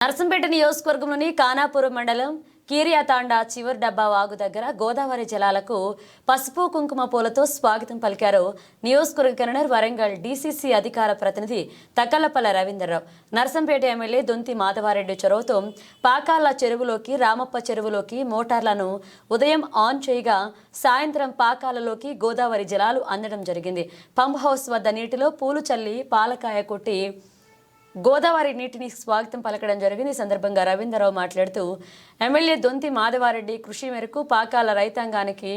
నర్సంపేట నియోజకవర్గంలోని కానాపురం మండలం కీరియాతాండా చివరి డబ్బా వాగు దగ్గర గోదావరి జలాలకు పసుపు కుంకుమ పూలతో స్వాగతం పలికారు నియోజకవర్గ కన్వీనర్ వరంగల్ డీసీసీ అధికార ప్రతినిధి తక్కలపల్ల రవీంద్రరావు. నర్సంపేట ఎమ్మెల్యే దొంతి మాధవారెడ్డి చొరవతో పాకాల చెరువులోకి రామప్ప చెరువులోకి మోటార్లను ఉదయం ఆన్ చేయగా సాయంత్రం పాకాలలోకి గోదావరి జలాలు అందడం జరిగింది. పంప్ హౌస్ వద్ద నీటిలో పూలు చల్లి పాలకాయ కొట్టి గోదావరి నీటిని స్వాగతం పలకడం జరిగింది. ఈ సందర్భంగా రవీంద్రరావు మాట్లాడుతూ ఎమ్మెల్యే దొంతి మాధవారెడ్డి కృషి మేరకు పాకాల రైతాంగానికి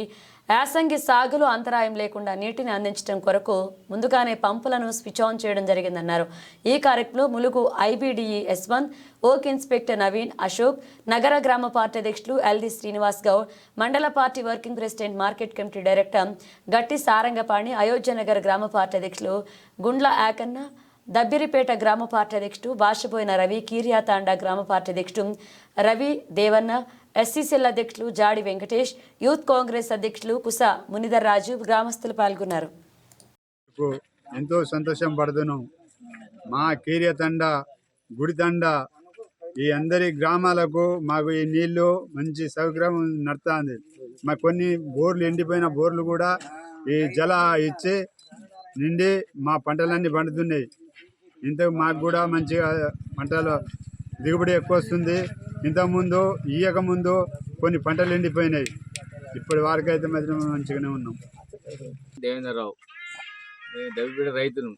యాసంగి సాగులో అంతరాయం లేకుండా నీటిని అందించడం కొరకు ముందుగానే పంపులను స్విచ్ ఆన్ చేయడం జరిగిందన్నారు. ఈ కార్యక్రమంలో ములుగు ఐబీడీఈ యశ్వంత్ ఓక్ ఇన్స్పెక్టర్ నవీన్ అశోక్ నగర గ్రామ పార్టీ అధ్యక్షులు ఎల్డి శ్రీనివాస్ గౌడ్ మండల party working president market committee director Gatti Sarangapani Ayodhya నగర గ్రామ పార్టీ అధ్యక్షులు గుండ్ల యాకన్న దబ్బిరిపేట గ్రామ పార్టీ అధ్యక్షుడు భాషపోయిన రవి కీర్యాతాండ గ్రామ పార్టీ అధ్యక్షుడు రవి దేవన్న ఎస్సీసీఎల్ అధ్యక్షులు జాడి వెంకటేష్ యూత్ కాంగ్రెస్ అధ్యక్షులు కుస మునిధర్ రాజు గ్రామస్తులు పాల్గొన్నారు. ఎంతో సంతోషం పడుతును. మా కీర్యతండ గుడితండ ఈ అందరి గ్రామాలకు మాకు ఈ నీళ్ళు మంచి సౌకర్యం నడుతుంది. మా కొన్ని బోర్లు ఎండిపోయిన బోర్లు కూడా ఈ జల ఇచ్చి నిండి మా పంటలన్నీ పండుతున్నాయి. ఇంత మాకు కూడా మంచిగా పంటలు దిగుబడి ఎక్కువ వస్తుంది. ఇంతకుముందు ఇయ్యక ముందు కొన్ని పంటలు ఎండిపోయినాయి. ఇప్పటి వరకు అయితే మంచిగానే ఉన్నాం. దేవేంద్రరావు మేము దవ్విపేట రైతును.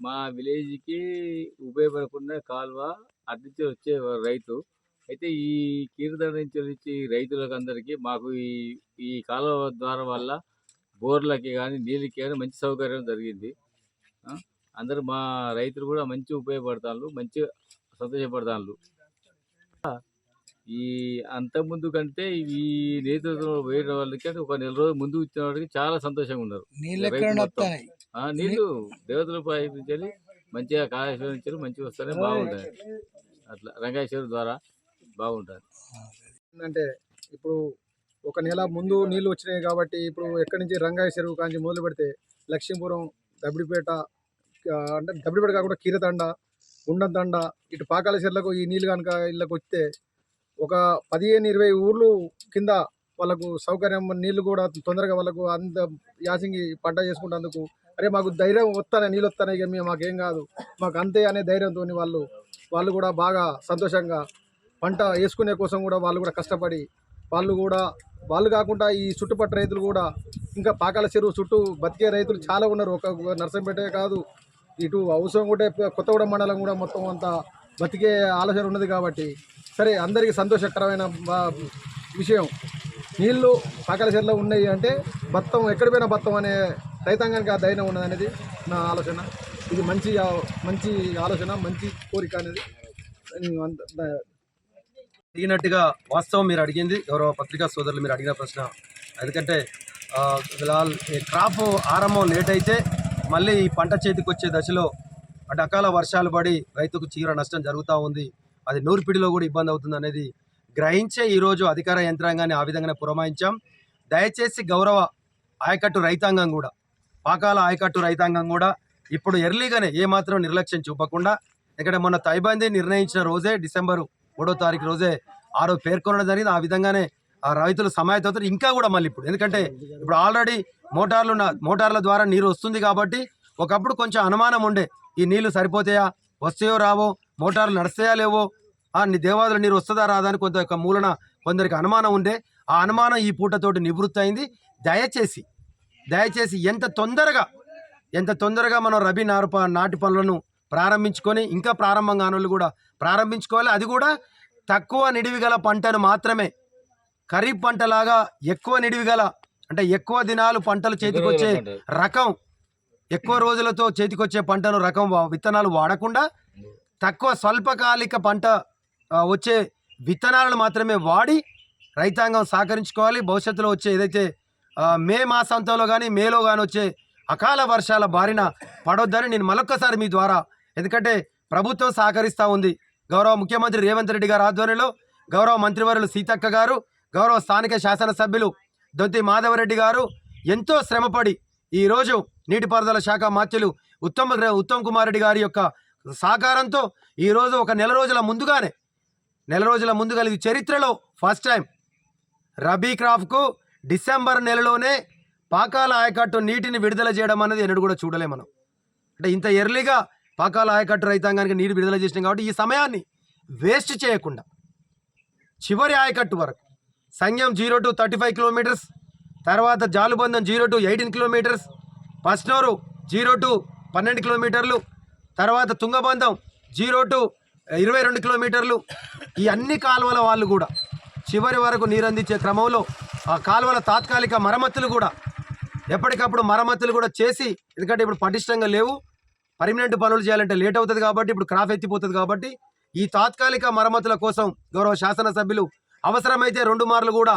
మా విలేజ్కి ఉపయోగపడకుండా కాలువ అడ్డించి వచ్చే రైతు. అయితే ఈ కీర్తన నుంచి వచ్చి రైతులకు అందరికీ మాకు ఈ ఈ కాలువ ద్వారా వల్ల బోర్లకి కానీ నీళ్ళకి కానీ మంచి సౌకర్యం జరిగింది. అందరూ మా రైతులు కూడా మంచి ఉపయోగపడతారు మంచిగా సంతోషపడతారు ఈ అంత ముందు కంటే ఈ నేతృత్వంలో వేయడం వాళ్ళకి అంటే ఒక నెల రోజులు ముందు ఇచ్చిన వాళ్ళకి చాలా సంతోషంగా ఉన్నారు. నీళ్ళు దేవతల పై నుంచి మంచిగా కాళేశ్వరం నుంచి మంచిగా వస్తేనే బాగుంటాయి. అట్లా రంగేశ్వరం ద్వారా బాగుంటుంది అంటే ఇప్పుడు ఒక నెల ముందు నీళ్ళు వచ్చినాయి కాబట్టి ఇప్పుడు ఎక్కడి నుంచి రంగాయ చెరువు కాంచి మొదలు పెడితే లక్ష్మీపురం దబ్బిడిపేట అంటే దబ్బిడిపేట కాకుండా కీరతండ గుండంతండ ఇటు పాకాల చెర్లకు ఈ నీళ్ళు కనుక ఇళ్ళకు వస్తే ఒక పదిహేను ఇరవై ఊర్లు కింద వాళ్ళకు సౌకర్యం నీళ్ళు కూడా తొందరగా వాళ్ళకు అంత యాసింగి పంట చేసుకుంటేందుకు. అరే మాకు ధైర్యం వస్తానే నీళ్ళు వస్తానే ఇక మేము మాకేం కాదు. మాకు అంతే అనే ధైర్యంతో వాళ్ళు వాళ్ళు కూడా బాగా సంతోషంగా పంట వేసుకునే కోసం కూడా వాళ్ళు కూడా కష్టపడి వాళ్ళు కూడా వాళ్ళు కాకుండా ఈ చుట్టుపక్కల రైతులు కూడా ఇంకా పాకాల చెరువు చుట్టూ బతికే రైతులు చాలా ఉన్నారు. ఒక నర్సంపేటే కాదు ఇటు అవసరం కూడా కొత్తగూడ మండలం కూడా మొత్తం అంతా బతికే ఆలోచన ఉన్నది కాబట్టి సరే అందరికీ సంతోషకరమైన విషయం. నీళ్ళు పాకాల ఉన్నాయి అంటే బత్తం ఎక్కడ పోయినా బత్తం అనే రైతాంగానికి ఆ ధైర్యం ఉన్నది అనేది నా ఆలోచన. ఇది మంచి మంచి ఆలోచన మంచి కోరిక అనేది. అడిగినట్టుగా వాస్తవం మీరు అడిగింది గౌరవ పత్రికా సోదరులు మీరు అడిగిన ప్రశ్న. ఎందుకంటే క్రాప్ ఆరంభం లేట్ అయితే మళ్ళీ ఈ పంట చేతికి వచ్చే దశలో అంటే అకాల వర్షాలు పడి రైతుకు చీర నష్టం జరుగుతూ ఉంది. అది నూర్పిడిలో కూడా ఇబ్బంది అవుతుంది అనేది గ్రహించే ఈరోజు అధికార యంత్రాంగాన్ని ఆ విధంగానే పురమాయించాం. దయచేసి గౌరవ ఆయకట్టు రైతాంగం కూడా పాకాల ఆయకట్టు రైతాంగం కూడా ఇప్పుడు ఎర్లీగానే ఏమాత్రం నిర్లక్ష్యం చూపకుండా ఎందుకంటే మొన్న తైబందీ నిర్ణయించిన రోజే డిసెంబరు మూడో తారీఖు రోజే ఆ రోజు పేర్కొనడం జరిగింది. ఆ విధంగానే ఆ రైతులు సమాయత్తవుతారు. ఇంకా కూడా మళ్ళీ ఇప్పుడు ఎందుకంటే ఇప్పుడు ఆల్రెడీ మోటార్లు మోటార్ల ద్వారా నీరు వస్తుంది కాబట్టి ఒకప్పుడు కొంచెం అనుమానం ఉండే ఈ నీళ్ళు సరిపోతాయా వస్తాయో రావో మోటార్లు నడుస్తాయా లేవో ఆ దేవాదుల నీరు వస్తుందా రాదా అని కొంత ఒక మూలన కొందరికి అనుమానం ఉండే. ఆ అనుమానం ఈ పూటతోటి నివృత్తి అయింది దయచేసి దయచేసి ఎంత తొందరగా ఎంత తొందరగా మనం రబీ నారు నాటి పనులను ప్రారంభించుకొని ఇంకా ప్రారంభం కాని వాళ్ళు కూడా ప్రారంభించుకోవాలి. అది కూడా తక్కువ నిడివి గల పంటను మాత్రమే ఖరీఫ్ పంటలాగా ఎక్కువ నిడివి గల అంటే ఎక్కువ దినాలు పంటలు చేతికొచ్చే రకం ఎక్కువ రోజులతో చేతికొచ్చే పంటను రకం వా- విత్తనాలు వాడకుండా తక్కువ స్వల్పకాలిక పంట వచ్చే విత్తనాలను మాత్రమే వాడి రైతాంగం సహకరించుకోవాలి. భవిష్యత్తులో వచ్చే ఏదైతే మే మాసాంతంలో కానీ మేలో కానీ వచ్చే అకాల వర్షాల బారిన పడొద్దని నేను మరొక్కసారి మీ ద్వారా ఎందుకంటే ప్రభుత్వం సహకరిస్తూ ఉంది. గౌరవ ముఖ్యమంత్రి రేవంత్ రెడ్డి గారి ఆధ్వర్యంలో గౌరవ మంత్రివర్యులు సీతక్క గారు గౌరవ స్థానిక శాసనసభ్యులు దొంతి మాధవరెడ్డి గారు ఎంతో శ్రమపడి ఈరోజు నీటిపారుదల శాఖ మాత్యులు ఉత్తమ ఉత్తమ్ కుమార్ రెడ్డి గారి యొక్క సహకారంతో ఈరోజు ఒక నెల రోజుల ముందుగానే నెల రోజుల ముందు కలిగి చరిత్రలో ఫస్ట్ టైం రబీ క్రాఫ్కు డిసెంబర్ నెలలోనే పాకాల ఆయకట్టు నీటిని విడుదల చేయడం అనేది ఎన్నడూ కూడా చూడలే మనం. అంటే ఇంత ఎర్లీగా పాకాల ఆయకట్టు రైతాంగానికి నీరు విడుదల చేసినాం కాబట్టి ఈ సమయాన్ని వేస్ట్ చేయకుండా చివరి ఆయకట్టు వరకు సంఘం zero to thirty five kilometres తర్వాత Jalubandham zero to eighteen kilometres Pasnoru zero to పన్నెండు కిలోమీటర్లు తర్వాత తుంగబంధం జీరో టు ఇరవై రెండు కిలోమీటర్లు. ఈ అన్ని కాలువల వాళ్ళు కూడా చివరి వరకు నీరు అందించే క్రమంలో ఆ కాలువల తాత్కాలిక మరమ్మతులు కూడా ఎప్పటికప్పుడు మరమ్మతులు కూడా చేసి ఎందుకంటే ఇప్పుడు పటిష్టంగా లేవు. పర్మనెంట్ పనులు చేయాలంటే లేట్ అవుతుంది కాబట్టి ఇప్పుడు క్రాఫ్ ఎత్తిపోతుంది కాబట్టి ఈ తాత్కాలిక మరమ్మతుల కోసం గౌరవ శాసనసభ్యులు అవసరమైతే రెండు మార్లు కూడా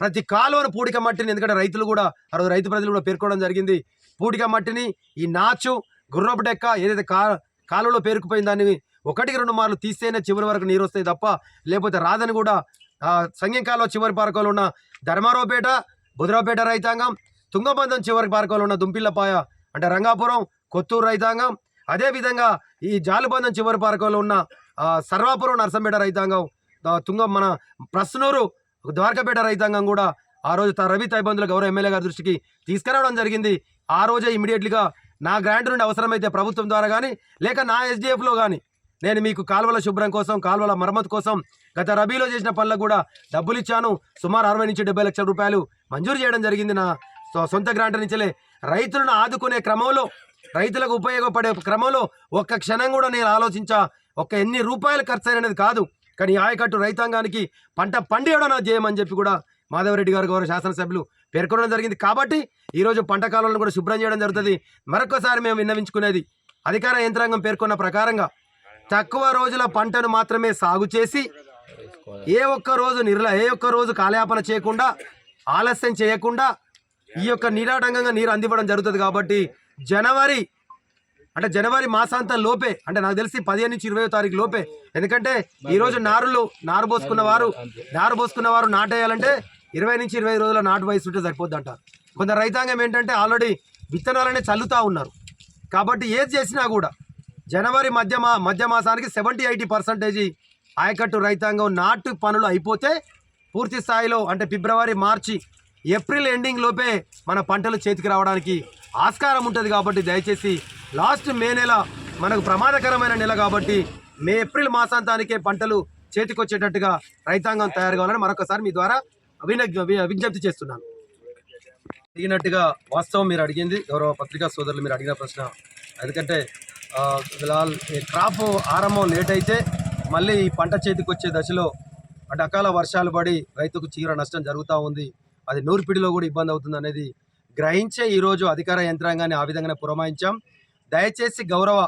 ప్రతి కాలువను పూడిక మట్టిని ఎందుకంటే రైతులు కూడా ఆ రోజు రైతు ప్రజలు కూడా పేర్కోవడం జరిగింది. పూడిక మట్టిని ఈ నాచు గుర్రపు డెక్క ఏదైతే కా కాలువలో పేరుకుపోయిన దాన్ని ఒకటికి రెండు మార్లు తీస్తేనే చివరి వరకు నీరు వస్తాయి తప్ప లేకపోతే రాదని కూడా ఆ సంఘం కాలువ చివరి పార్కలో ఉన్న ధర్మారావుపేట బుధరావుపేట రైతాంగం తుంగబంధం చివరి పార్కలో ఉన్న దుంపిల్లపాయ అంటే రంగాపురం కొత్తూరు రైతాంగం అదేవిధంగా ఈ జాలుబంధం చివరి పార్కలో ఉన్న సర్వాపురం నర్సంపేట రైతాంగం తుంగం మన ప్రశ్నూరు ద్వారకాపేట రైతాంగం కూడా ఆ రోజు తన రవి తైబందుల గౌరవ ఎమ్మెల్యే గారి దృష్టికి తీసుకురావడం జరిగింది. ఆ రోజే ఇమీడియట్లీగా నా గ్రాంట్ నుండి అవసరమైతే ప్రభుత్వం ద్వారా కానీ లేక నా ఎస్డిఎఫ్లో కానీ నేను మీకు కాలువల శుభ్రం కోసం కాలువల మరమ్మతు కోసం గత రబీలో చేసిన పనులకు కూడా డబ్బులు ఇచ్చాను సుమారు అరవై నుంచి డెబ్బై లక్షల రూపాయలు మంజూరు చేయడం జరిగింది నా సొంత గ్రాంట్ నుంచిలే. రైతులను ఆదుకునే క్రమంలో రైతులకు ఉపయోగపడే క్రమంలో ఒక్క క్షణం కూడా నేను ఆలోచించా. ఒక్క ఎన్ని రూపాయలు ఖర్చు అనేది కాదు. కానీ ఈ ఆయకట్టు రైతాంగానికి పంట పండియడం నా చేయమని చెప్పి కూడా మాధవరెడ్డి గారు గౌరవ శాసనసభ్యులు పేర్కొనడం జరిగింది. కాబట్టి ఈరోజు పంట కాలంలో కూడా శుభ్రం చేయడం జరుగుతుంది. మరొకసారి మేము విన్నవించుకునేది అధికార యంత్రాంగం పేర్కొన్న ప్రకారంగా తక్కువ రోజుల పంటను మాత్రమే సాగు చేసి ఏ ఒక్క రోజు నిర్ల ఏ ఒక్క రోజు కాలయాపన చేయకుండా ఆలస్యం చేయకుండా ఈ యొక్క నిరాటంకంగా నీరు అందివ్వడం జరుగుతుంది. కాబట్టి జనవరి అంటే జనవరి మాసాంతం లోపే అంటే నాకు తెలిసి పదిహేను నుంచి ఇరవై తారీఖు లోపే. ఎందుకంటే ఈ రోజు నారులు నారు పోసుకున్న వారు నారు పోసుకున్న వారు నాటేయాలంటే ఇరవై నుంచి ఇరవై రోజుల నాటు వయసు ఉంటే సరిపోద్ది అంటారు కొందరు రైతాంగం ఏంటంటే ఆల్రెడీ విత్తనాలనే చల్లుతా ఉన్నారు. కాబట్టి ఏది చేసినా కూడా జనవరి మధ్య మా మధ్య మాసానికి సెవెంటీ ఎయిటీ పర్సెంటేజీ ఆయకట్టు రైతాంగం నాటు పనులు అయిపోతే పూర్తి స్థాయిలో అంటే ఫిబ్రవరి మార్చి ఏప్రిల్ ఎండింగ్ లోపే మన పంటలు చేతికి రావడానికి ఆస్కారం ఉంటుంది కాబట్టి దయచేసి లాస్ట్ మే నెల మనకు ప్రమాదకరమైన నెల కాబట్టి మే ఏప్రిల్ మాసాంతానికే పంటలు చేతికొచ్చేటట్టుగా రైతాంగం తయారు కావాలని మరొకసారి మీ ద్వారా విన విజ్ఞప్తి చేస్తున్నాను. అడిగినట్టుగా వాస్తవం మీరు అడిగింది గౌరవ పత్రికా సోదరులు మీరు అడిగిన ప్రశ్న. ఎందుకంటే క్రాప్ ఆరంభం లేట్ అయితే మళ్ళీ ఈ పంట చేతికి వచ్చే దశలో అంటే అకాల వర్షాలు పడి రైతుకు తీవ్ర నష్టం జరుగుతూ ఉంది. అది నూర్పిడిలో కూడా ఇబ్బంది అవుతుంది అనేది గ్రహించే ఈరోజు అధికార యంత్రాంగాన్ని ఆ విధంగానే పురమాయించాం. దయచేసి గౌరవ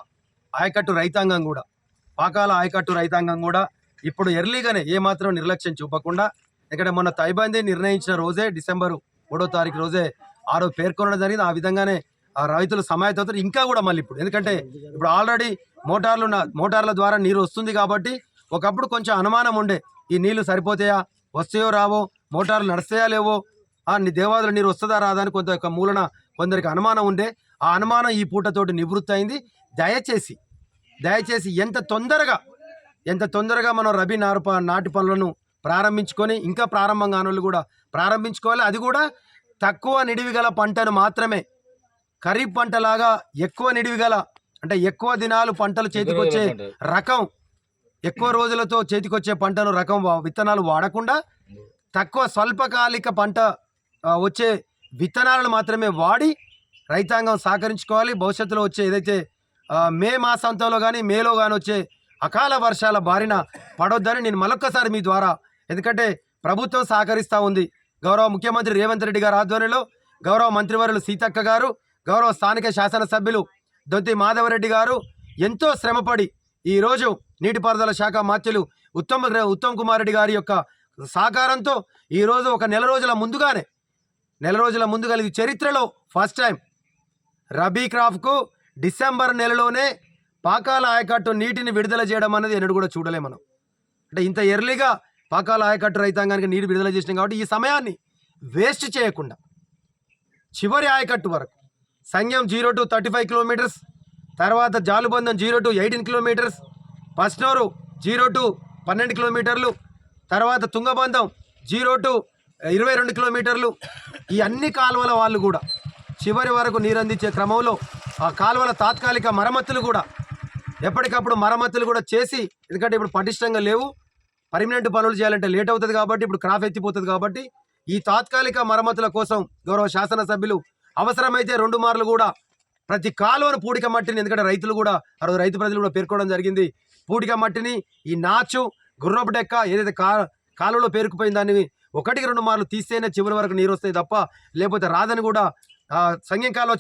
ఆయకట్టు రైతాంగం కూడా పాకాల ఆయకట్టు రైతాంగం కూడా ఇప్పుడు ఎర్లీగానే ఏమాత్రం నిర్లక్ష్యం చూపకుండా ఇక్కడ మొన్న తైబందీ నిర్ణయించిన రోజే డిసెంబరు మూడో తారీఖు రోజే ఆరో పేర్కొనడం జరిగింది. ఆ విధంగానే ఆ రైతులు సమాయత్తవుతారు ఇంకా కూడా మళ్ళీ ఇప్పుడు ఎందుకంటే ఇప్పుడు ఆల్రెడీ మోటార్లు ఉన్న మోటార్ల ద్వారా నీరు వస్తుంది కాబట్టి ఒకప్పుడు కొంచెం అనుమానం ఉండే ఈ నీళ్ళు సరిపోతాయా వస్తాయో రావో మోటార్లు నడుస్తాయా లేవో ఆ నీ దేవాదుల నీరు వస్తుందా రాదా అని కొంత ఒక మూలన కొందరికి అనుమానం ఉండే ఆ అనుమానం ఈ పూటతోటి నివృత్తి అయింది దయచేసి దయచేసి ఎంత తొందరగా ఎంత తొందరగా మనం రబీ నారు నాటి పనులను ప్రారంభించుకొని ఇంకా ప్రారంభం కాని కూడా ప్రారంభించుకోవాలి. అది కూడా తక్కువ నిడివి గల పంటను మాత్రమే. ఖరీఫ్ పంటలాగా ఎక్కువ నిడివి గల అంటే ఎక్కువ దినాలు పంటలు చేతికొచ్చే రకం ఎక్కువ రోజులతో చేతికొచ్చే పంటను రకం వా- విత్తనాలు వాడకుండా తక్కువ స్వల్పకాలిక పంట వచ్చే విత్తనాలను మాత్రమే వాడి రైతాంగం సహకరించుకోవాలి. భవిష్యత్తులో వచ్చే ఏదైతే మే మాసాంతంలో కానీ మేలో కానీ వచ్చే అకాల వర్షాల బారిన పడొద్దని నేను మరొక్కసారి మీ ద్వారా ఎందుకంటే ప్రభుత్వం సహకరిస్తూ ఉంది. గౌరవ ముఖ్యమంత్రి రేవంత్ రెడ్డి గారి ఆధ్వర్యంలో గౌరవ మంత్రివర్యులు సీతక్క గారు గౌరవ స్థానిక శాసనసభ్యులు దొంతి మాధవరెడ్డి గారు ఎంతో శ్రమపడి ఈరోజు నీటిపారుదల శాఖ మాత్యులు ఉత్తమ్ ఉత్తమ్ కుమార్ రెడ్డి గారి యొక్క సహకారంతో ఈరోజు ఒక నెల రోజుల ముందుగానే నెల రోజుల ముందుగా ఇది చరిత్రలో ఫస్ట్ టైం రబీ క్రాప్కు డిసెంబర్ నెలలోనే పాకాల ఆయకట్టు నీటిని విడుదల చేయడం అనేది ఎన్నడూ కూడా చూడలే మనం. అంటే ఇంత ఎర్లీగా పాకాల ఆయకట్టు రైతాంగానికి నీరు విడుదల చేసినాం కాబట్టి ఈ సమయాన్ని వేస్ట్ చేయకుండా చివరి ఆయకట్టు వరకు సంఘం zero to thirty five kilometres తర్వాత Jalubandham zero to eighteen kilometres Pasnoru zero to పన్నెండు కిలోమీటర్లు తర్వాత తుంగబంధం జీరో టు ఇరవై రెండు కిలోమీటర్లు ఈ అన్ని కాలువల వాళ్ళు కూడా చివరి వరకు నీరు అందించే క్రమంలో ఆ కాలువల తాత్కాలిక మరమ్మతులు కూడా ఎప్పటికప్పుడు మరమ్మతులు కూడా చేసి ఎందుకంటే ఇప్పుడు పటిష్టంగా లేవు. పర్మనెంట్ పనులు చేయాలంటే లేట్ అవుతుంది కాబట్టి ఇప్పుడు క్రాఫ్ ఎత్తిపోతుంది కాబట్టి ఈ తాత్కాలిక మరమ్మతుల కోసం గౌరవ శాసనసభ్యులు అవసరమైతే రెండు మార్లు కూడా ప్రతి కాలువను పూడిక మట్టిని ఎందుకంటే రైతులు కూడా ఆ రోజు రైతు ప్రజలు కూడా పేర్కోవడం జరిగింది. పూడిక మట్టిని ఈ నాచు గుర్రపు డెక్క ఏదైతే కా కాలువలో పేరుకుపోయిన దాన్ని ఒకటికి రెండు మార్లు తీస్తేనే చివరి వరకు నీరు వస్తాయి తప్ప లేకపోతే రాదని కూడా ఆ,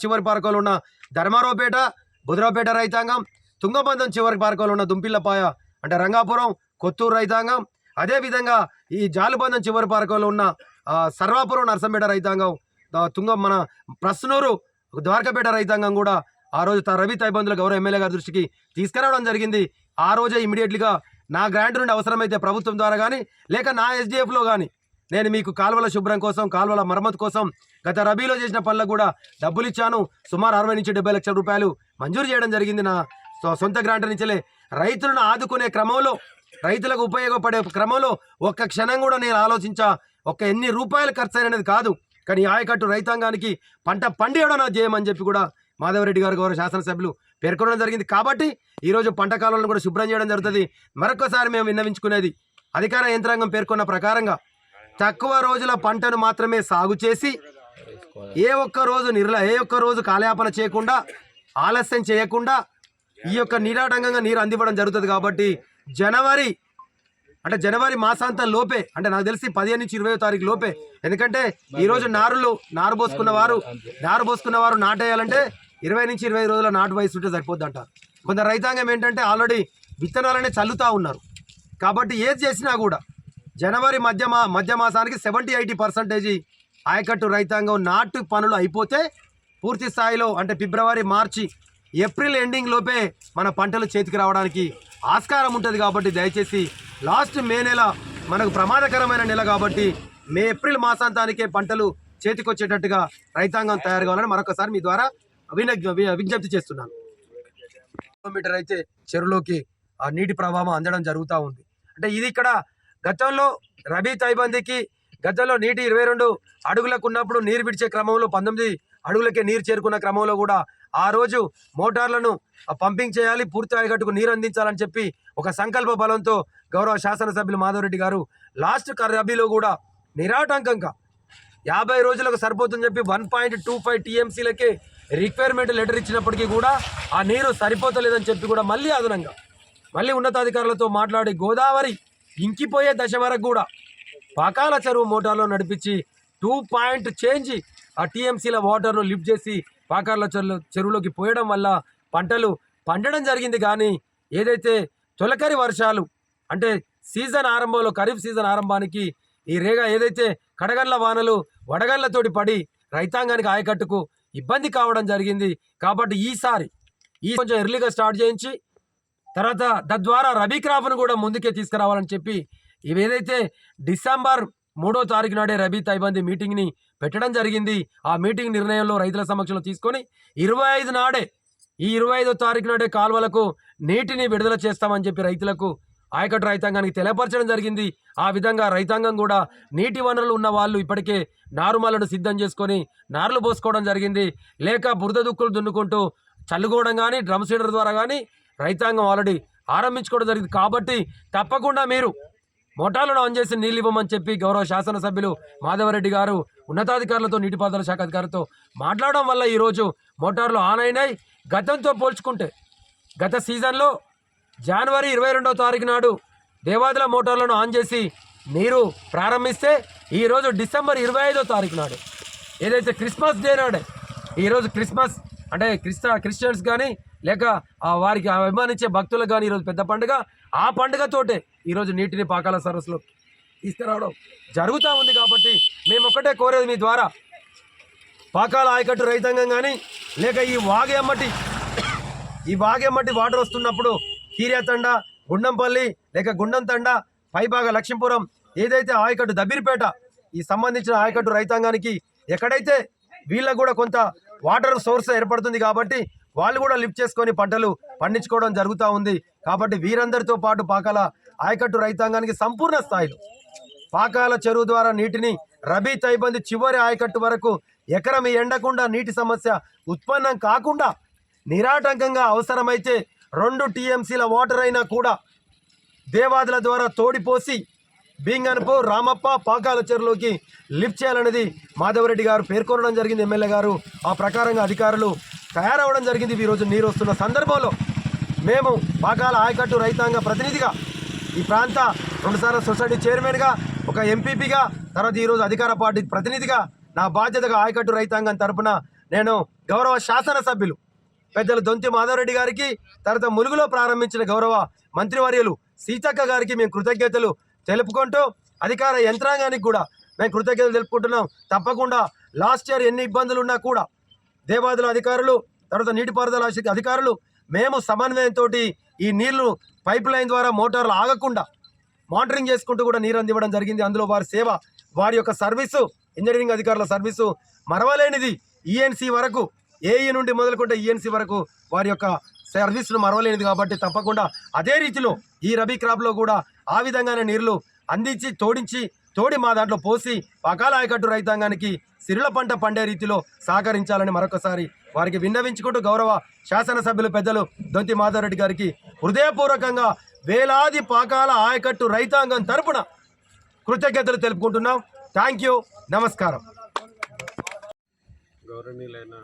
చివరి పార్కంలో ఉన్న ధర్మారావుపేట బుధరావుపేట రైతాంగం తుంగబంధం చివరి పార్కంలో ఉన్న దుంపిల్లపాయ అంటే రంగాపురం కొత్తూరు రైతాంగం. అదేవిధంగా ఈ జాలుబంధం చివరి పార్కంలో ఉన్న సర్వాపురం నర్సంపేట రైతాంగం తుంగ మన ప్రస్నూరు ద్వారకాపేట రైతాంగం కూడా ఆ రోజు తన రవి తైబందుల గౌరవ ఎమ్మెల్యే గారి దృష్టికి తీసుకురావడం జరిగింది. ఆ రోజే ఇమీడియట్లీగా నా గ్రాంట్ నుండి అవసరమైతే ప్రభుత్వం ద్వారా కానీ లేక నా ఎస్డిఎఫ్లో కానీ నేను మీకు కాలువల శుభ్రం కోసం కాలువల మరమ్మతు కోసం గత రబీలో చేసిన పనులకు కూడా డబ్బులు ఇచ్చాను సుమారు అరవై నుంచి డెబ్బై లక్షల రూపాయలు మంజూరు చేయడం జరిగింది నా సొంత గ్రాంట్ నుంచిలే. రైతులను ఆదుకునే క్రమంలో రైతులకు ఉపయోగపడే క్రమంలో ఒక్క క్షణం కూడా నేను ఆలోచించా. ఒక్క ఎన్ని రూపాయలు ఖర్చు అనేది కాదు. కానీ ఆయకట్టు రైతాంగానికి పంట పండియడం నా అని చెప్పి కూడా మాధవరెడ్డి గారు గౌరవ శాసనసభ్యులు పేర్కొనడం జరిగింది. కాబట్టి ఈరోజు పంట కాలంలో కూడా శుభ్రం చేయడం జరుగుతుంది. మరొకసారి మేము విన్నవించుకునేది అధికార యంత్రాంగం పేర్కొన్న ప్రకారంగా తక్కువ రోజుల పంటను మాత్రమే సాగు చేసి ఏ ఒక్క రోజు నిర్ల ఏ ఒక్క రోజు కాలయాపన చేయకుండా ఆలస్యం చేయకుండా ఈ యొక్క నిరాటంకంగా నీరు అందివ్వడం జరుగుతుంది కాబట్టి జనవరి అంటే జనవరి మాసాంతం లోపే అంటే నాకు తెలిసి పదిహేను నుంచి ఇరవై తారీఖు లోపే. ఎందుకంటే ఈ రోజు నారులు నారు పోసుకున్న వారు నారు పోసుకున్న వారు నాటేయాలంటే ఇరవై నుంచి ఇరవై రోజుల నాటు వయసు ఉంటే సరిపోద్ది అంటారు కొందరు రైతాంగం ఏంటంటే ఆల్రెడీ విత్తనాలనే చల్లుతూ ఉన్నారు. కాబట్టి ఏది చేసినా కూడా జనవరి మధ్య మా మధ్య మాసానికి సెవెంటీ ఎయిటీ పర్సెంటేజీ ఆయకట్టు రైతాంగం నాటు పనులు అయిపోతే పూర్తి స్థాయిలో అంటే ఫిబ్రవరి మార్చి ఏప్రిల్ ఎండింగ్ లోపే మన పంటలు చేతికి రావడానికి ఆస్కారం ఉంటుంది కాబట్టి దయచేసి లాస్ట్ మే నెల మనకు ప్రమాదకరమైన నెల కాబట్టి మే ఏప్రిల్ మాసాంతానికే పంటలు చేతికొచ్చేటట్టుగా రైతాంగం తయారు కావాలని మరొకసారి మీ ద్వారా విన విజ్ఞప్తి చేస్తున్నాను. కిలోమీటర్ అయితే చెరువులోకి ఆ నీటి ప్రవాహం అందడం జరుగుతూ ఉంది. అంటే ఇది ఇక్కడ గతంలో రబీ తైబందీకి గతంలో నీటి ఇరవై రెండు అడుగులకు ఉన్నప్పుడు నీరు విడిచే క్రమంలో పంతొమ్మిది అడుగులకే నీరు చేరుకున్న క్రమంలో కూడా ఆ రోజు మోటార్లను పంపింగ్ చేయాలి పూర్తి ఆయకట్టుకు నీరు అందించాలని చెప్పి ఒక సంకల్ప బలంతో గౌరవ శాసనసభ్యులు మాధవరెడ్డి గారు లాస్ట్ రబీలో కూడా నిరాటంకంగా యాభై రోజులకు సరిపోతుందని చెప్పి వన్ పాయింట్ టూ ఫైవ్ టీఎంసీలకే రిక్వైర్మెంట్ లెటర్ ఇచ్చినప్పటికీ కూడా ఆ నీరు సరిపోతలేదని చెప్పి కూడా మళ్ళీ అదనంగా మళ్ళీ ఉన్నతాధికారులతో మాట్లాడి గోదావరి ఇంకిపోయే దశ వరకు కూడా పాకాల చెరువు మోటార్లో నడిపించి టూ పాయింట్ చేంజ్ ఆ టీఎంసీల వాటర్ను లిఫ్ట్ చేసి పాకాల చెరువు చెరువులోకి పోయడం వల్ల పంటలు పండడం జరిగింది. కానీ ఏదైతే తొలకరి వర్షాలు అంటే సీజన్ ఆరంభంలో ఖరీఫ్ సీజన్ ఆరంభానికి ఈ రేగ ఏదైతే కడగళ్ళ వానలు వడగళ్ళతోటి పడి రైతాంగానికి ఆయకట్టుకు ఇబ్బంది కావడం జరిగింది. కాబట్టి ఈసారి ఈ కొంచెం ఎర్లీగా స్టార్ట్ చేయించి తర్వాత తద్వారా రబీ క్రాప్ను కూడా ముందుకే తీసుకురావాలని చెప్పి ఇవేదైతే ఏదైతే డిసెంబర్ మూడో తారీఖు నాడే రబీ తైబంది మీటింగ్ని పెట్టడం జరిగింది ఆ మీటింగ్ నిర్ణయంలో రైతుల సమక్షంలో తీసుకొని ఇరవై ఐదు నాడే ఈ ఇరవై ఐదో తారీఖు నాడే కాలువలకు నీటిని విడుదల చేస్తామని చెప్పి రైతులకు ఆయకట్టు రైతాంగానికి తెలియపరచడం జరిగింది. ఆ విధంగా రైతాంగం కూడా నీటి వనరులు ఉన్న వాళ్ళు ఇప్పటికే నారుమలను సిద్ధం చేసుకొని నార్లు పోసుకోవడం జరిగింది. లేక బురద దుక్కులు దున్నుకుంటూ చల్లుకోవడం కానీ డ్రమ్ సీడర్ ద్వారా కానీ రైతాంగం ఆల్రెడీ ఆరంభించుకోవడం జరిగింది. కాబట్టి తప్పకుండా మీరు మోటార్లను ఆన్ చేసి నీళ్ళు ఇవ్వమని చెప్పి గౌరవ శాసనసభ్యులు మాధవరెడ్డి గారు ఉన్నతాధికారులతో నీటిపారుదల శాఖ అధికారులతో మాట్లాడడం వల్ల ఈరోజు మోటార్లు ఆన్ అయినాయి. గతంతో పోల్చుకుంటే గత సీజన్లో జనవరి ఇరవై రెండవ తారీఖు నాడు దేవాదుల మోటార్లను ఆన్ చేసి నీరు ప్రారంభిస్తే ఈరోజు డిసెంబర్ ఇరవై ఐదో తారీఖు నాడు. ఏదైతే క్రిస్మస్ డే నాడే ఈరోజు క్రిస్మస్ అంటే క్రిస్త క్రిస్టియన్స్ కానీ లేక ఆ వారికి అభిమానించే భక్తులకు కానీ ఈరోజు పెద్ద పండుగ. ఆ పండుగతోటే ఈరోజు నీటిని పాకాల సరస్సులో తీసుకురావడం జరుగుతూ ఉంది కాబట్టి మేము ఒక్కటే కోరేది మీ ద్వారా. పాకాల ఆయకట్టు రైతాంగం కానీ లేక ఈ వాగేమ్మటి ఈ వాగేమ్మటి వాటర్ వస్తున్నప్పుడు కీరియతండ గుండంపల్లి లేక గుండం తండ పైభాగ లక్ష్మీపురం ఏదైతే ఆయకట్టు దబ్బిరిపేట ఈ సంబంధించిన ఆయకట్టు రైతాంగానికి ఎక్కడైతే వీళ్ళకు కూడా కొంత వాటర్ సోర్స్ ఏర్పడుతుంది కాబట్టి వాళ్ళు కూడా లిఫ్ట్ చేసుకొని పంటలు పండించుకోవడం జరుగుతూ ఉంది. కాబట్టి వీరందరితో పాటు పాకాల ఆయకట్టు రైతాంగానికి సంపూర్ణ స్థాయిలో పాకాల చెరువు ద్వారా నీటిని రబీ తైబంది చివరి ఆయకట్టు వరకు ఎకరం ఎండకుండా నీటి సమస్య ఉత్పన్నం కాకుండా నిరాటంకంగా అవసరమైతే రెండు టీఎంసీల వాటర్ అయినా కూడా దేవాదుల ద్వారా తోడిపోసి బీంగన్పు రామప్ప పాకాల చెరువులోకి లిఫ్ట్ చేయాలనేది మాధవరెడ్డి గారు పేర్కొనడం జరిగింది ఎమ్మెల్యే గారు. ఆ ప్రకారంగా అధికారులు తయారవడం జరిగింది. ఈరోజు నీరు వస్తున్న సందర్భంలో మేము పాకాల ఆయకట్టు రైతాంగ ప్రతినిధిగా ఈ ప్రాంత రెండుసార్లు సొసైటీ చైర్మన్గా ఒక ఎంపీపీగా తర్వాత ఈరోజు అధికార పార్టీ ప్రతినిధిగా నా బాధ్యతగా ఆయకట్టు రైతాంగం తరపున నేను గౌరవ శాసనసభ్యులు పెద్దలు దొంతి మాధవరెడ్డి గారికి తర్వాత ములుగులో ప్రారంభించిన గౌరవ మంత్రివర్యులు సీతక్క గారికి మేము కృతజ్ఞతలు తెలుపుకుంటూ అధికార యంత్రాంగానికి కూడా మేము కృతజ్ఞతలు తెలుపుకుంటున్నాం. తప్పకుండా లాస్ట్ ఇయర్ ఎన్ని ఇబ్బందులు ఉన్నా కూడా దేవాదుల అధికారులు తర్వాత నీటిపారుదల అధికారులు మేము సమన్వయంతో ఈ నీళ్ళు పైప్ లైన్ ద్వారా మోటార్లు ఆగకుండా మానిటరింగ్ చేసుకుంటూ కూడా నీరు అందివ్వడం జరిగింది. అందులో వారి సేవ వారి యొక్క సర్వీసు ఇంజనీరింగ్ అధికారుల సర్వీసు మరవలేనిది. ఈఎన్సీ వరకు ఏఈ నుండి మొదలుకుంటే ఈఎన్సీ వరకు వారి యొక్క సర్వీసులు మరవలేనిది కాబట్టి తప్పకుండా అదే రీతిలో ఈ రబీ క్రాప్లో కూడా ఆ విధంగానే నీళ్ళు అందించి తోడించి తోడి మా దాంట్లో పోసి పకాల ఆయకట్టు రైతాంగానికి సిరుల పంట పండే రీతిలో సహకరించాలని మరొకసారి వారికి విన్నవించుకుంటూ గౌరవ శాసనసభ్యులు పెద్దలు దొంతి మాధవరెడ్డి గారికి హృదయపూర్వకంగా వేలాది పాకాల ఆయకట్టు రైతాంగం తరపున కృతజ్ఞతలు తెలుపుకుంటున్నాం. థ్యాంక్ యూ నమస్కారం. గౌరవనీయులైన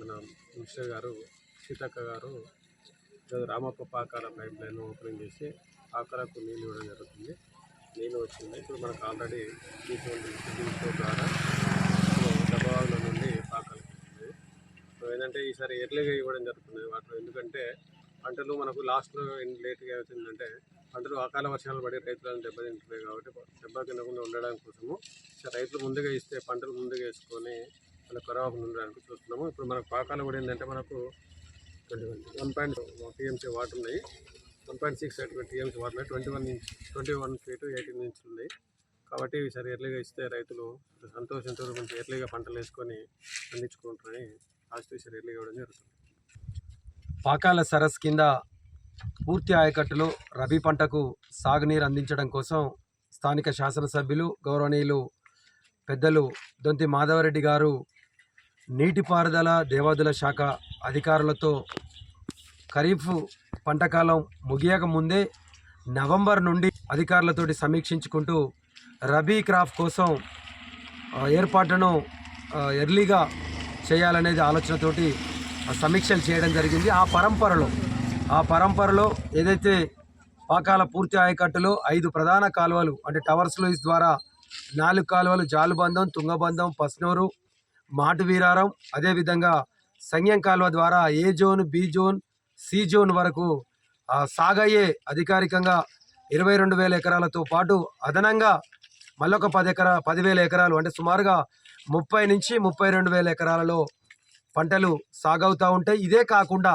మన minister garu Seethakka garu Ramappa Pakala pipeline opening చేసి పాకాలకు నీళ్ళు ఇవ్వడం జరుగుతుంది. నీళ్ళు వచ్చింది. ఇప్పుడు మనకు ఆల్రెడీ తీసుకుంటుంది ద్వారా దబావుల నుండి పాకాలకు సో ఏంటంటే ఈసారి ఎర్లీగా ఇవ్వడం జరుగుతుంది వాటిలో. ఎందుకంటే పంటలు మనకు లాస్ట్లో లేట్గా అవుతుందంటే పంటలు అకాల వర్షాలు పడి రైతులను దెబ్బతింటున్నాయి కాబట్టి దెబ్బ తినకుండా ఉండడానికి కోసము రైతులు ముందుగా ఇస్తే పంటలు ముందుగా వేసుకొని మన కరవకుండా ఉండడానికి చూస్తున్నాము. ఇప్పుడు మనకు పాకాలు కూడా ఏంటంటే మనకు వన్ పాయింట్ టీఎంసీ వాటర్ ఉన్నాయి. One point six eight water ఉన్నాయి twenty one inch twenty one feet eighteen ఇంచులు ఉన్నాయి కాబట్టి ఈసారి ఎర్లీగా ఇస్తే రైతులు సంతోషంతో కొంచెం ఎర్లీగా పంటలు వేసుకొని పండించుకుంటారని లాస్ట్ ఈసారి ఎర్లీగా ఇవ్వడం జరుగుతుంది. పాకాల సరస్ కింద పూర్తి ఆయకట్టులో రబీ పంటకు సాగునీరు అందించడం కోసం స్థానిక శాసనసభ్యులు గౌరవనీయులు పెద్దలు దొంతి మాధవరెడ్డి గారు నీటిపారుదల దేవాదుల శాఖ అధికారులతో ఖరీఫ్ పంటకాలం ముగియక ముందే నవంబర్ నుండి అధికారులతోటి సమీక్షించుకుంటూ రబీ క్రాప్ కోసం ఏర్పాటును ఎర్లీగా చేయాలనేది ఆలోచనతోటి సమీక్షలు చేయడం జరిగింది. ఆ పరంపరలో ఆ పరంపరలో ఏదైతే పాకాల పూర్తి ఆయకట్టులో ఐదు ప్రధాన కాలువలు అంటే టవర్స్ లూయిస్ ద్వారా నాలుగు కాలువలు జాలుబంధం తుంగబంధం పస్నూరు మాటు వీరారం అదేవిధంగా సంగ్యం కాలువ ద్వారా A zone B zone C zone వరకు సాగయ్యే అధికారికంగా ఇరవై రెండు వేల ఎకరాలతో పాటు అదనంగా మళ్ళొక పది ఎకరా పదివేల ఎకరాలు అంటే సుమారుగా ముప్పై నుంచి ముప్పై రెండు వేల ఎకరాలలో పంటలు సాగవుతూ ఉంటాయి ఇదే కాకుండా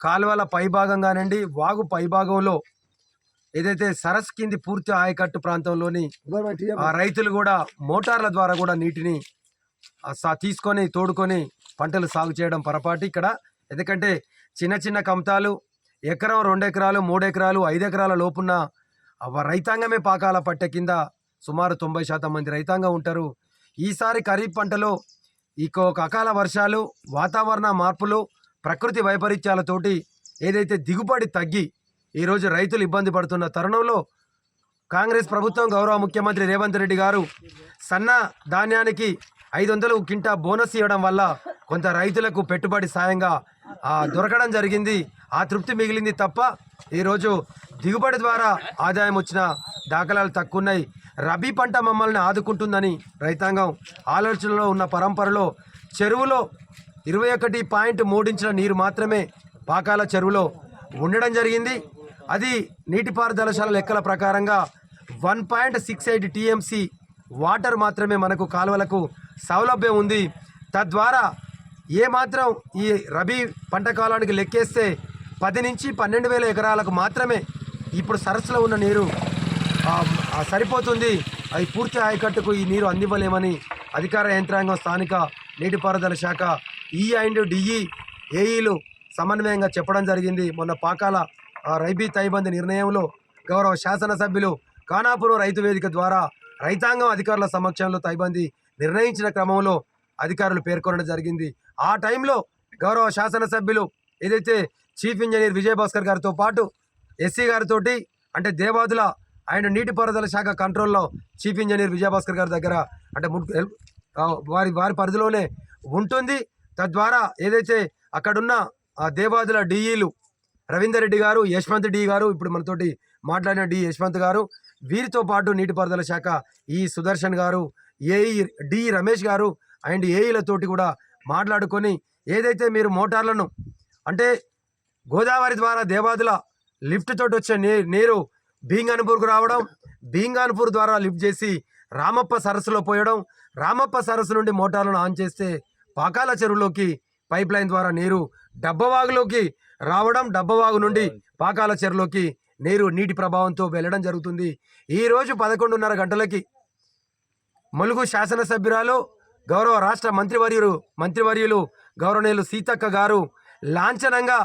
కాలువల పైభాగంగానండి వాగు పైభాగంలో ఏదైతే సరస్ కింది పూర్తి ఆయకట్టు ప్రాంతంలోని ఆ రైతులు కూడా మోటార్ల ద్వారా కూడా నీటిని సా- తీసుకొని తోడుకొని పంటలు సాగు చేయడం పొరపాటు ఇక్కడ. ఎందుకంటే చిన్న చిన్న కమతాలు ఎకరం రెండు ఎకరాలు మూడు ఎకరాలు ఐదు ఎకరాల లోపున్న రైతాంగమే పాకాల పట్టె కింద సుమారు తొంభై శాతం మంది రైతాంగం ఉంటారు. ఈసారి ఖరీఫ్ పంటలో ఇక అకాల వర్షాలు వాతావరణ మార్పులు ప్రకృతి వైపరీత్యాలతోటి ఏదైతే దిగుబడి తగ్గి ఈరోజు రైతులు ఇబ్బంది పడుతున్న తరుణంలో కాంగ్రెస్ ప్రభుత్వం గౌరవ ముఖ్యమంత్రి రేవంత్ రెడ్డి గారు సన్న ధాన్యానికి ఐదు వందలు కింటా బోనస్ ఇవ్వడం వల్ల కొంత రైతులకు పెట్టుబడి సాయంగా దొరకడం జరిగింది. ఆ తృప్తి మిగిలింది తప్ప ఈరోజు దిగుబడి ద్వారా ఆదాయం వచ్చిన దాఖలాలు తక్కువన్నాయి. రబీ పంట మమ్మల్ని ఆదుకుంటుందని రైతాంగం ఆలోచనలో ఉన్న పరంపరలో చెరువులో ఇరవై ఒకటి పాయింట్ మూడించిన నీరు మాత్రమే పాకాల చెరువులో ఉండడం జరిగింది. అది నీటిపారుదల లెక్కల ప్రకారంగా one point six eight TMC water మాత్రమే మనకు కాలువలకు సౌలభ్యం ఉంది. తద్వారా ఏమాత్రం ఈ రబీ పంట కాలానికి లెక్కేస్తే పది నుంచి పన్నెండు వేల ఎకరాలకు మాత్రమే ఇప్పుడు సరస్సులో ఉన్న నీరు సరిపోతుంది. అది పూర్తి ఆయకట్టుకు ఈ నీరు అందివ్వలేమని అధికార యంత్రాంగం స్థానిక నీటిపారుదల శాఖ ఈ అండ్ డిఈ ఏఈలు సమన్వయంగా చెప్పడం జరిగింది. మొన్న పాకాల రైబీ తైబంద్ నిర్ణయంలో గౌరవ శాసనసభ్యులు కానాపురం రైతు వేదిక ద్వారా రైతాంగం అధికారుల సమక్షంలో తైబంది నిర్ణయించిన క్రమంలో అధికారులు పేర్కొనడం జరిగింది. ఆ టైంలో గౌరవ శాసనసభ్యులు ఏదైతే చీఫ్ ఇంజనీర్ విజయభాస్కర్ గారితో పాటు ఎస్సీ గారితో అంటే దేవాదుల ఆయన నీటిపారుదల శాఖ కంట్రోల్లో చీఫ్ ఇంజనీర్ విజయభాస్కర్ గారి దగ్గర అంటే వారి వారి పరిధిలోనే ఉంటుంది. తద్వారా ఏదైతే అక్కడున్న ఆ దేవాదుల డిఈలు రవీందర్ రెడ్డి గారు యశ్వంత్ డి గారు ఇప్పుడు మనతోటి మాట్లాడిన డి యశ్వంత్ గారు వీరితో పాటు నీటిపారుదల శాఖ ఈ సుదర్శన్ గారు ఏఈ డి రమేష్ గారు అండ్ ఏఈలతోటి కూడా మాట్లాడుకొని ఏదైతే మీరు మోటార్లను అంటే గోదావరి ద్వారా దేవాదుల లిఫ్ట్ తోటి వచ్చే నీ నీరు బీంగాన్పూర్కు రావడం బీంగాన్పూర్ ద్వారా లిఫ్ట్ చేసి రామప్ప సరస్సులో పోయడం రామప్ప సరస్సు నుండి మోటార్లను ఆన్ చేస్తే పాకాల చెరువులోకి పైప్ లైన్ ద్వారా నీరు డబ్బవాగులోకి రావడం డబ్బవాగు నుండి పాకాల చెరువులోకి నీరు నీటి ప్రభావంతో వెళ్ళడం జరుగుతుంది. ఈరోజు పదకొండున్నర గంటలకి ములుగు శాసనసభ్యురాలు గౌరవ రాష్ట్ర మంత్రివర్యులు మంత్రివర్యులు గౌరవనీయులు సీతక్క గారు లాంఛనంగా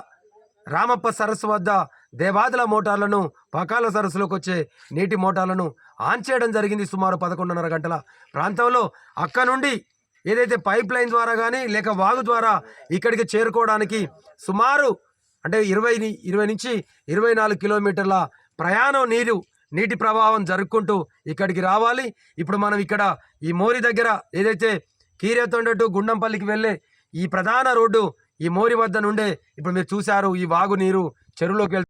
రామప్ప సరస్సు వద్ద దేవాదుల మోటార్లను పకాల సరస్సులోకి వచ్చే నీటి మోటార్లను ఆన్ చేయడం జరిగింది సుమారు పదకొండున్నర గంటల ప్రాంతంలో. అక్క నుండి ఏదైతే పైప్ లైన్ ద్వారా కానీ లేక వాగు ద్వారా ఇక్కడికి చేరుకోవడానికి సుమారు అంటే ఇరవై ఇరవై నుంచి ఇరవై నాలుగు కిలోమీటర్ల ప్రయాణం నీరు నీటి ప్రవాహం జరుపుకుంటూ ఇక్కడికి రావాలి. ఇప్పుడు మనం ఇక్కడ ఈ మోరి దగ్గర ఏదైతే కీరేతొండ టు గుండంపల్లికి వెళ్ళే ఈ ప్రధాన రోడ్డు ఈ మోరి వద్ద నుండే ఇప్పుడు మీరు చూశారు ఈ వాగు నీరు చెరువులోకి వెళ్తుంది